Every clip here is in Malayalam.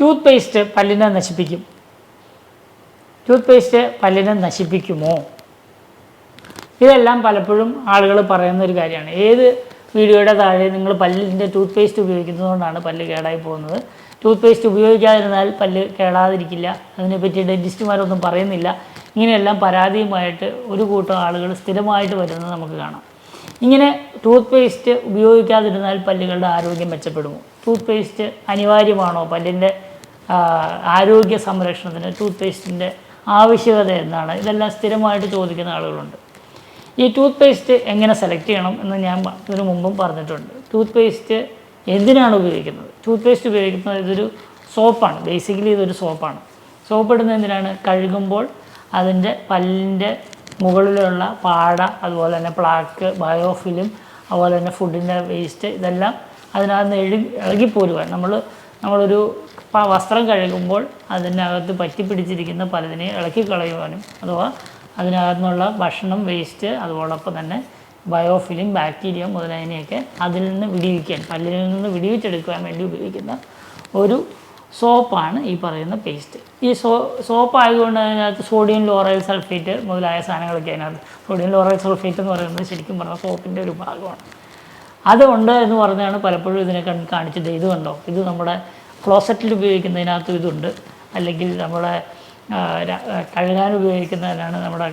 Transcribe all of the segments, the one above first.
ടൂത്ത് പേസ്റ്റ് പല്ലിനെ നശിപ്പിക്കും. ടൂത്ത് പേസ്റ്റ് പല്ലിനെ നശിപ്പിക്കുമോ? ഇതെല്ലാം പലപ്പോഴും ആളുകൾ പറയുന്ന ഒരു കാര്യമാണ്. ഏത് വീഡിയോയുടെ താഴെ നിങ്ങൾ പല്ലിന്റെ ടൂത്ത് പേസ്റ്റ് ഉപയോഗിക്കുന്നതുകൊണ്ടാണ് പല്ല് കേടായി പോകുന്നത്. ടൂത്ത് പേസ്റ്റ് ഉപയോഗിക്കാതിരുന്നാൽ പല്ല് കേടാതിരിക്കില്ല. അതിനെപ്പറ്റി ഡെന്റിസ്റ്റുമാരൊന്നും പറയുന്നില്ല. ഇങ്ങനെയെല്ലാം പരാതിയുമായിട്ട് ഒരു കൂട്ടം ആളുകൾ സ്ഥിരമായിട്ട് വരുന്നത് നമുക്ക് കാണാം. ഇങ്ങനെ ടൂത്ത് പേസ്റ്റ് ഉപയോഗിക്കാതിരുന്നാൽ പല്ലുകളുടെ ആരോഗ്യം മെച്ചപ്പെടുമോ? ടൂത്ത് പേസ്റ്റ് അനിവാര്യമാണോ പല്ലിന്റെ ആരോഗ്യ സംരക്ഷണത്തിന് ടൂത്ത് പേസ്റ്റിന്റെ ആവശ്യകത എന്താണ്? ഇതെല്ലാം സ്ഥിരമായിട്ട് ചോദിക്കുന്ന ആളുകളുണ്ട്. ഈ ടൂത്ത് പേസ്റ്റ് എങ്ങനെ സെലക്ട് ചെയ്യണം എന്ന് ഞാൻ ഇതിനു മുമ്പും പറഞ്ഞിട്ടുണ്ട്. ടൂത്ത് പേസ്റ്റ് എന്തിനാണ് ഉപയോഗിക്കുന്നത്? ടൂത്ത് പേസ്റ്റ് ഉപയോഗിക്കുന്നത് ഇതൊരു സോപ്പാണ് ബേസിക്കലി ഇതൊരു സോപ്പാണ് സോപ്പ് ഇടുന്നത് എന്തിനാണ്? കഴുകുമ്പോൾ അതിന്റെ പല്ലിന്റെ മുകളിലുള്ള പാട അതുപോലെ തന്നെ പ്ലാക്ക് ബയോഫിലും അതുപോലെ തന്നെ ഫുഡിന്റെ വേസ്റ്റ് ഇതെല്ലാം അതിനകത്ത് നിന്ന് എഴുകി ഇളകിപ്പോരുവാൻ നമ്മൾ നമ്മളൊരു വസ്ത്രം കഴുകുമ്പോൾ അതിനകത്ത് പറ്റിപ്പിടിച്ചിരിക്കുന്ന പലതിനെ ഇളക്കി കളയുവാനും അഥവാ അതിനകത്തുനിന്നുള്ള ഭക്ഷണം വേസ്റ്റ് അതോടൊപ്പം തന്നെ ബയോഫിലിം ബാക്ടീരിയ മുതലായതിനെയൊക്കെ അതിൽ നിന്ന് വിടിവിക്കാൻ പല്ലിൽ നിന്ന് വിടിവിച്ചെടുക്കുവാൻ വേണ്ടി ഉപയോഗിക്കുന്ന ഒരു സോപ്പാണ് ഈ പറയുന്ന പേസ്റ്റ്. ഈ സോ സോപ്പ് ആയതുകൊണ്ട് അതിനകത്ത് സോഡിയം ലോറൈൽ സൾഫേറ്റ് മുതലായ സാധനങ്ങളൊക്കെ അതിനകത്ത്. സോഡിയം ലോറൈൽ സൾഫേറ്റ് എന്ന് പറയുന്നത് ശരിക്കും പറഞ്ഞാൽ സോപ്പിന്റെ ഒരു ഭാഗമാണ്. അതുണ്ട് എന്ന് പറഞ്ഞാണ് പലപ്പോഴും ഇതിനെ കാണിച്ചത്. ഇത് കണ്ടോ? ഇത് നമ്മുടെ ക്ലോസറ്റിൽ ഉപയോഗിക്കുന്നതിനകത്തും ഇതുണ്ട്. അല്ലെങ്കിൽ നമ്മുടെ കഴുകാൻ ഉപയോഗിക്കുന്നതിനാണ് നമ്മുടെ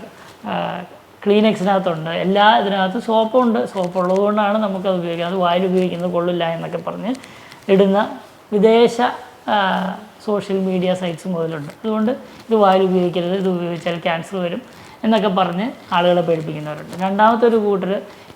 ക്ലീനെക്സിനകത്തുണ്ട്. എല്ലാ ഇതിനകത്തും സോപ്പുണ്ട്. സോപ്പ് ഉള്ളതുകൊണ്ടാണ് നമുക്കത് ഉപയോഗിക്കുന്നത്. അത് വായിൽ ഉപയോഗിക്കുന്നത് കൊള്ളില്ല എന്നൊക്കെ പറഞ്ഞ് ഇടുന്ന വിദേശ സോഷ്യൽ മീഡിയ സൈറ്റ്സ് മുതലുണ്ട് അതുകൊണ്ട് ഇത് വായിൽ ഉപയോഗിക്കരുത്. ഇത് ഉപയോഗിച്ചാൽ ക്യാൻസർ വരും. എന്നൊക്കെ പറഞ്ഞ് ആളുകളെ പേടിപ്പിക്കുന്നവരുണ്ട്. രണ്ടാമത്തെ ഒരു കൂട്ടർ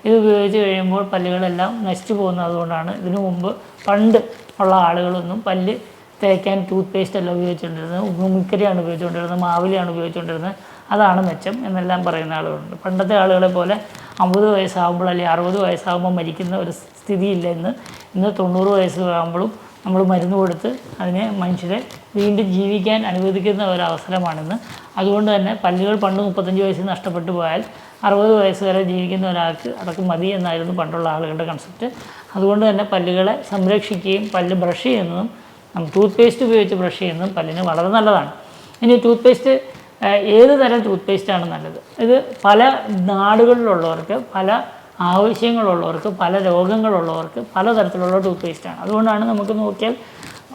ഇത് ഉപയോഗിച്ച് കഴിയുമ്പോൾ പല്ലുകളെല്ലാം നശിച്ചു പോകുന്നത് അതുകൊണ്ടാണ് ഇതിനു മുമ്പ് പണ്ട് ഉള്ള ആളുകളൊന്നും പല്ല് തേക്കാൻ ടൂത്ത് പേസ്റ്റ് അല്ല ഉപയോഗിച്ചുകൊണ്ടിരുന്നത് ഉമ്മിക്കരിയാണ് ഉപയോഗിച്ചുകൊണ്ടിരുന്നത് മാവിലിയാണ് ഉപയോഗിച്ചുകൊണ്ടിരുന്നത് അതാണ് മെച്ചം എന്നെല്ലാം പറയുന്ന ആളുകളുണ്ട്. പണ്ടത്തെ ആളുകളെ പോലെ അമ്പത് വയസ്സാകുമ്പോൾ അല്ലെങ്കിൽ അറുപത് വയസ്സാകുമ്പോൾ മരിക്കുന്ന ഒരു സ്ഥിതിയില്ല ഇന്ന്. ഇന്ന് തൊണ്ണൂറ് വയസ്സ് ആകുമ്പോഴും നമ്മൾ മരുന്ന് കൊടുത്ത് അതിനെ മനുഷ്യരെ വീണ്ടും ജീവിക്കാൻ അനുവദിക്കുന്ന ഒരു അവസരമാണിന്ന് അതുകൊണ്ട് തന്നെ പല്ലുകൾ പണ്ട് മുപ്പത്തഞ്ച് വയസ്സിൽ നഷ്ടപ്പെട്ടു പോയാൽ അറുപത് വയസ്സ് വരെ ജീവിക്കുന്ന ഒരാൾക്ക് അതൊക്കെ മതി എന്നായിരുന്നു പണ്ടുള്ള ആളുകളുടെ കൺസെപ്റ്റ് അതുകൊണ്ട് തന്നെ പല്ലുകളെ സംരക്ഷിക്കുകയും പല്ല് ബ്രഷ് ചെയ്യുന്നതും ടൂത്ത് പേസ്റ്റ് ഉപയോഗിച്ച് ബ്രഷ് ചെയ്യുന്നതും പല്ലിന് വളരെ നല്ലതാണ്. ഇനി ടൂത്ത് പേസ്റ്റ് ഏത് തരം ടൂത്ത് പേസ്റ്റാണ് നല്ലത്? ഇത് പല നാടുകളിലുള്ളവർക്ക് പല ആവശ്യങ്ങളുള്ളവർക്ക് പല രോഗങ്ങളുള്ളവർക്ക് പലതരത്തിലുള്ള ടൂത്ത് പേസ്റ്റാണ് അതുകൊണ്ടാണ് നമുക്ക് നോക്കിയാൽ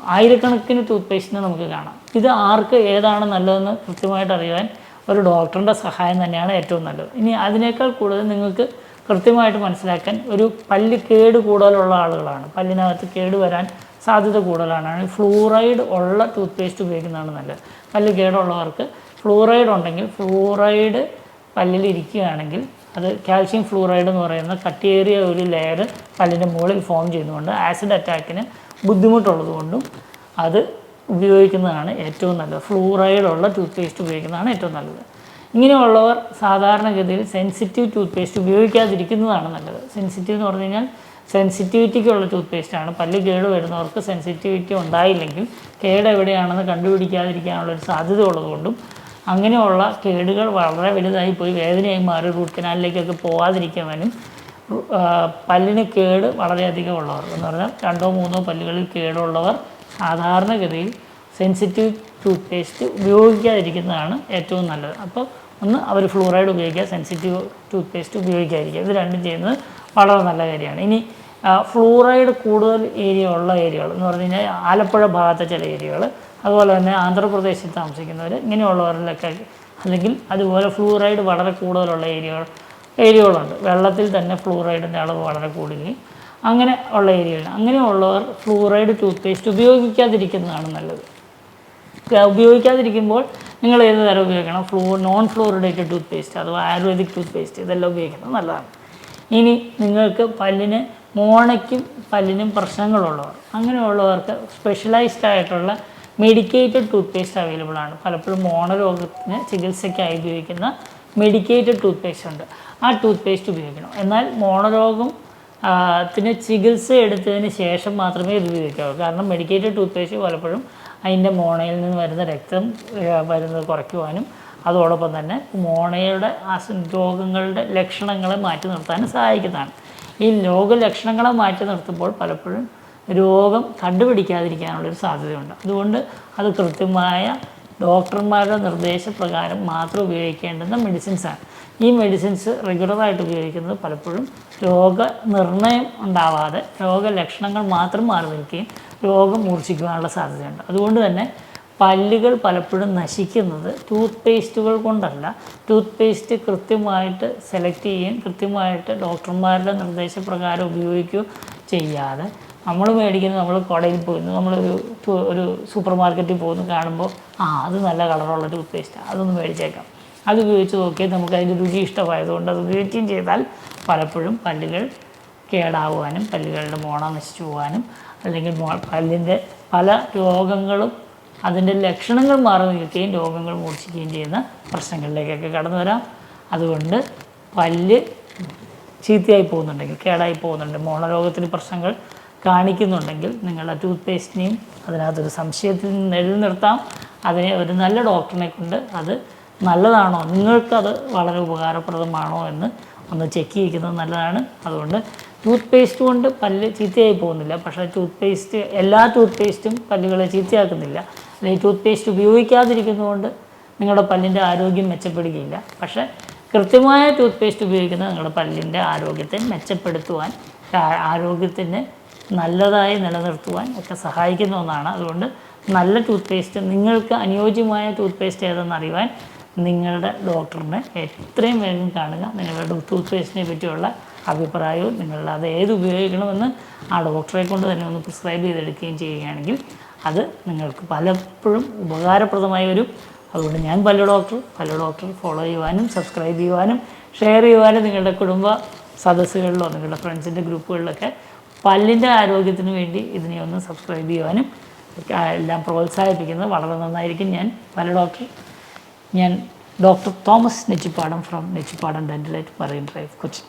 ആയിരക്കണക്കിന് ടൂത്ത് പേസ്റ്റിനെ നമുക്ക് കാണാം. ഇത് ആർക്ക് ഏതാണ് നല്ലതെന്ന് കൃത്യമായിട്ട് അറിയാൻ ഒരു ഡോക്ടറിന്റെ സഹായം തന്നെയാണ് ഏറ്റവും നല്ലത്. ഇനി അതിനേക്കാൾ കൂടുതൽ നിങ്ങൾക്ക് കൃത്യമായിട്ട് മനസ്സിലാക്കാൻ ഒരു പല്ല് കേട് കൂടുതലുള്ള ആളുകളാണ്. പല്ലിനകത്ത് കേട് വരാൻ സാധ്യത കൂടുതലാണ്. ഫ്ലൂറൈഡ് ഉള്ള ടൂത്ത് പേസ്റ്റ് ഉപയോഗിക്കുന്നതാണ് നല്ലത്. പല്ല് കേടുള്ളവർക്ക് ഫ്ലൂറൈഡ് ഉണ്ടെങ്കിൽ ഫ്ലൂറൈഡ് പല്ലിൽ ഇരിക്കുകയാണെങ്കിൽ അത് കാൽഷ്യം ഫ്ലൂറൈഡ് എന്ന് പറയുന്ന കട്ടിയേറിയ ഒരു ലെയർ പല്ലിന്റെ മുകളിൽ ഫോം ചെയ്യുന്നതുകൊണ്ട് ആസിഡ് അറ്റാക്കിന് ബുദ്ധിമുട്ടുള്ളതുകൊണ്ടും അത് ഉപയോഗിക്കുന്നതാണ് ഏറ്റവും നല്ലത്. ഫ്ലൂറൈഡ് ഉള്ള ടൂത്ത് പേസ്റ്റ് ഉപയോഗിക്കുന്നതാണ് ഏറ്റവും നല്ലത്. ഇങ്ങനെയുള്ളവർ സാധാരണഗതിയിൽ സെൻസിറ്റീവ് ടൂത്ത് പേസ്റ്റ് ഉപയോഗിക്കാതിരിക്കുന്നതാണ് നല്ലത്. സെൻസിറ്റീവ് എന്ന് പറഞ്ഞു കഴിഞ്ഞാൽ സെൻസിറ്റിവിറ്റിക്കുള്ള ടൂത്ത് പേസ്റ്റാണ് പല്ല് കേട് വരുന്നവർക്ക് സെൻസിറ്റിവിറ്റി ഉണ്ടായില്ലെങ്കിൽ കേട് എവിടെയാണെന്ന് കണ്ടുപിടിക്കാതിരിക്കാനുള്ള ഒരു സാധ്യത ഉള്ളതുകൊണ്ടും അങ്ങനെയുള്ള കേടുകൾ വളരെ വലുതായി പോയി. വേദനയായി മാറി റൂട്ട് കനാലിലേക്കൊക്കെ പോകാതിരിക്കുവാനും പല്ലിന് കേട് വളരെയധികം ഉള്ളവർ എന്ന് പറഞ്ഞാൽ രണ്ടോ മൂന്നോ പല്ലുകളിൽ കേടുള്ളവർ സാധാരണഗതിയിൽ സെൻസിറ്റീവ് ടൂത്ത് പേസ്റ്റ് ഉപയോഗിക്കാതിരിക്കുന്നതാണ് ഏറ്റവും നല്ലത്. അപ്പോൾ ഒന്ന് അവർ ഫ്ലൂറൈഡ് ഉപയോഗിക്കുക സെൻസിറ്റീവ് ടൂത്ത് പേസ്റ്റ് ഉപയോഗിക്കാതിരിക്കുക. ഇത് രണ്ടും ചെയ്യുന്നത് വളരെ നല്ല കാര്യമാണ്. ഇനി ഫ്ലൂറൈഡ് കൂടുതൽ ഏരിയ ഉള്ള ഏരിയകൾ എന്ന് പറഞ്ഞു കഴിഞ്ഞാൽ ആലപ്പുഴ ഭാഗത്തെ ചില ഏരിയകൾ അതുപോലെ തന്നെ ആന്ധ്രാപ്രദേശിൽ താമസിക്കുന്നവർ ഇങ്ങനെയുള്ളവരിലൊക്കെ അല്ലെങ്കിൽ അതുപോലെ ഫ്ലൂറൈഡ് വളരെ കൂടുതലുള്ള ഏരിയകൾ ഏരിയകളുണ്ട്. വെള്ളത്തിൽ തന്നെ ഫ്ലൂറൈഡിന്റെ അളവ് വളരെ കൂടുകയും അങ്ങനെ ഉള്ള ഏരിയകൾ അങ്ങനെയുള്ളവർ ഫ്ലൂറൈഡ് ടൂത്ത് പേസ്റ്റ് ഉപയോഗിക്കാതിരിക്കുന്നതാണ് നല്ലത്. ഉപയോഗിക്കാതിരിക്കുമ്പോൾ നിങ്ങൾ ഏത് തരം ഉപയോഗിക്കണം? ഫ്ലൂ നോൺ ഫ്ലൂറിഡേറ്റഡ് ടൂത്ത് പേസ്റ്റ് അഥവാ ആയുർവേദിക് ടൂത്ത് പേസ്റ്റ് ഇതെല്ലാം ഉപയോഗിക്കുന്നത് നല്ലതാണ്. ഇനി നിങ്ങൾക്ക് പല്ലിന് മോണയ്ക്കും പല്ലിനും പ്രശ്നങ്ങളുള്ളവർ. അങ്ങനെയുള്ളവർക്ക് സ്പെഷ്യലൈസ്ഡ് ആയിട്ടുള്ള മെഡിക്കേറ്റഡ് ടൂത്ത് പേസ്റ്റ് അവൈലബിൾ ആണ്. പലപ്പോഴും മോണരോഗത്തിന് ചികിത്സയ്ക്കായി ഉപയോഗിക്കുന്ന മെഡിക്കേറ്റഡ് ടൂത്ത് പേസ്റ്റ് ഉണ്ട്. ആ ടൂത്ത് പേസ്റ്റ് ഉപയോഗിക്കണം. എന്നാൽ മോണരോഗം ത്തിന് ചികിത്സ എടുത്തതിന് ശേഷം മാത്രമേ ഇത് ഉപയോഗിക്കാവൂ. കാരണം മെഡിക്കേറ്റഡ് ടൂത്ത് പേസ്റ്റ് പലപ്പോഴും അതിന്റെ മോണയിൽ നിന്ന് വരുന്ന രക്തം വരുന്നത് കുറയ്ക്കുവാനും അതോടൊപ്പം തന്നെ മോണയുടെ ആ രോഗങ്ങളുടെ ലക്ഷണങ്ങളെ മാറ്റി നിർത്താനും സഹായിക്കുന്നതാണ്. ഈ രോഗലക്ഷണങ്ങളെ മാറ്റി നിർത്തുമ്പോൾ പലപ്പോഴും രോഗം കണ്ടുപിടിക്കാതിരിക്കാനുള്ളൊരു സാധ്യതയുണ്ട്. അതുകൊണ്ട് അത് കൃത്യമായ ഡോക്ടർമാരുടെ നിർദ്ദേശപ്രകാരം മാത്രം ഉപയോഗിക്കേണ്ടുന്ന മെഡിസിൻസാണ് ഈ മെഡിസിൻസ് റെഗുലറായിട്ട് ഉപയോഗിക്കുന്നത് പലപ്പോഴും രോഗനിർണയം ഉണ്ടാവാതെ രോഗലക്ഷണങ്ങൾ മാത്രം മാറി നിൽക്കുകയും രോഗം മൂർച്ഛിക്കുവാനുള്ള സാധ്യതയുണ്ട്. അതുകൊണ്ട് തന്നെ പല്ലുകൾ പലപ്പോഴും നശിക്കുന്നത് ടൂത്ത് പേസ്റ്റുകൾ കൊണ്ടല്ല. ടൂത്ത് പേസ്റ്റ് കൃത്യമായിട്ട് സെലക്ട് ചെയ്യുകയും കൃത്യമായിട്ട് ഡോക്ടർമാരുടെ നിർദ്ദേശപ്രകാരം ഉപയോഗിക്കുകയും ചെയ്യാതെ നമ്മൾ മേടിക്കുന്നത് നമ്മൾ കടയിൽ പോകുന്നു നമ്മളൊരു ഒരു സൂപ്പർ മാർക്കറ്റിൽ പോകുന്നു കാണുമ്പോൾ ആ അത് നല്ല കളറുള്ള ടൂത്ത് പേസ്റ്റാണ് അതൊന്ന് മേടിച്ചേക്കാം. അത് ഉപയോഗിച്ച് നോക്കിയാൽ നമുക്ക് അതിന്റെ രുചി ഇഷ്ടമായതുകൊണ്ട് അത് ഉപയോഗിക്കുകയും ചെയ്താൽ പലപ്പോഴും പല്ലുകൾ കേടാവാനും പല്ലുകളുടെ മോണ നശിച്ചു പോകാനും അല്ലെങ്കിൽ പല്ലിന്റെ പല രോഗങ്ങളും അതിന്റെ ലക്ഷണങ്ങൾ മാറി നിൽക്കുകയും രോഗങ്ങൾ മൂർച്ഛിക്കുകയും ചെയ്യുന്ന പ്രശ്നങ്ങളിലേക്കൊക്കെ കടന്നു വരാം. അതുകൊണ്ട് പല്ല് ചീത്തയായി പോകുന്നുണ്ടെങ്കിൽ കേടായി പോകുന്നുണ്ട് മോണരോഗത്തിന് പ്രശ്നങ്ങൾ കാണിക്കുന്നുണ്ടെങ്കിൽ നിങ്ങളുടെ ടൂത്ത് പേസ്റ്റിനെയും അതിനകത്തൊരു സംശയത്തിൽ നിലനിർത്താം. അതിനെ ഒരു നല്ല ഡോക്ടറിനെ കൊണ്ട് അത് നല്ലതാണോ നിങ്ങൾക്കത് വളരെ ഉപകാരപ്രദമാണോ എന്ന് ഒന്ന് ചെക്ക് ചെയ്യിക്കുന്നത് നല്ലതാണ്. അതുകൊണ്ട് ടൂത്ത് പേസ്റ്റ് കൊണ്ട് പല്ല് ചീത്തയായി പോകുന്നില്ല. പക്ഷേ ടൂത്ത് പേസ്റ്റ് എല്ലാ ടൂത്ത് പേസ്റ്റും പല്ലുകളെ ചീത്തയാക്കുന്നില്ല. അല്ലെങ്കിൽ ടൂത്ത് പേസ്റ്റ് ഉപയോഗിക്കാതിരിക്കുന്നതുകൊണ്ട് നിങ്ങളുടെ പല്ലിന്റെ ആരോഗ്യം മെച്ചപ്പെടുകയില്ല. പക്ഷേ കൃത്യമായ ടൂത്ത് പേസ്റ്റ് ഉപയോഗിക്കുന്നത് നിങ്ങളുടെ പല്ലിന്റെ ആരോഗ്യത്തെ മെച്ചപ്പെടുത്തുവാൻ ആരോഗ്യത്തിന് നല്ലതായി നിലനിർത്തുവാൻ ഒക്കെ സഹായിക്കുന്ന ഒന്നാണ്. അതുകൊണ്ട് നല്ല ടൂത്ത് പേസ്റ്റ് നിങ്ങൾക്ക് അനുയോജ്യമായ ടൂത്ത് പേസ്റ്റ് ഏതെന്ന് അറിയുവാൻ നിങ്ങളുടെ ഡോക്ടറിനെ എത്രയും വേഗം കാണുക. നിങ്ങളുടെ ടൂത്ത് പേസ്റ്റിനെ പറ്റിയുള്ള അഭിപ്രായവും നിങ്ങളുടെ അത് ഏത് ഉപയോഗിക്കണമെന്ന് ആ ഡോക്ടറെ കൊണ്ട് തന്നെ ഒന്ന് പ്രിസ്ക്രൈബ് ചെയ്തെടുക്കുകയും ചെയ്യുകയാണെങ്കിൽ അത് നിങ്ങൾക്ക് പലപ്പോഴും ഉപകാരപ്രദമായി വരും അതുകൊണ്ട് ഞാൻ പല ഡോക്ടർ പല ഡോക്ടർ ഫോളോ ചെയ്യുവാനും സബ്സ്ക്രൈബ് ചെയ്യുവാനും ഷെയർ ചെയ്യുവാനും നിങ്ങളുടെ കുടുംബ സദസ്സുകളിലോ നിങ്ങളുടെ ഫ്രണ്ട്സിന്റെ ഗ്രൂപ്പുകളിലൊക്കെ പല്ലിന്റെ ആരോഗ്യത്തിന് വേണ്ടി ഇതിനെ ഒന്ന് സബ്സ്ക്രൈബ് ചെയ്യുവാനും എല്ലാം പ്രോത്സാഹിപ്പിക്കുന്നത് വളരെ നന്നായിരിക്കും. ഞാൻ പല ഡോക്ടർ ഞാൻ doctor Thomas Nechippadam from Nechippadam Dentalite Marine Drive Kochi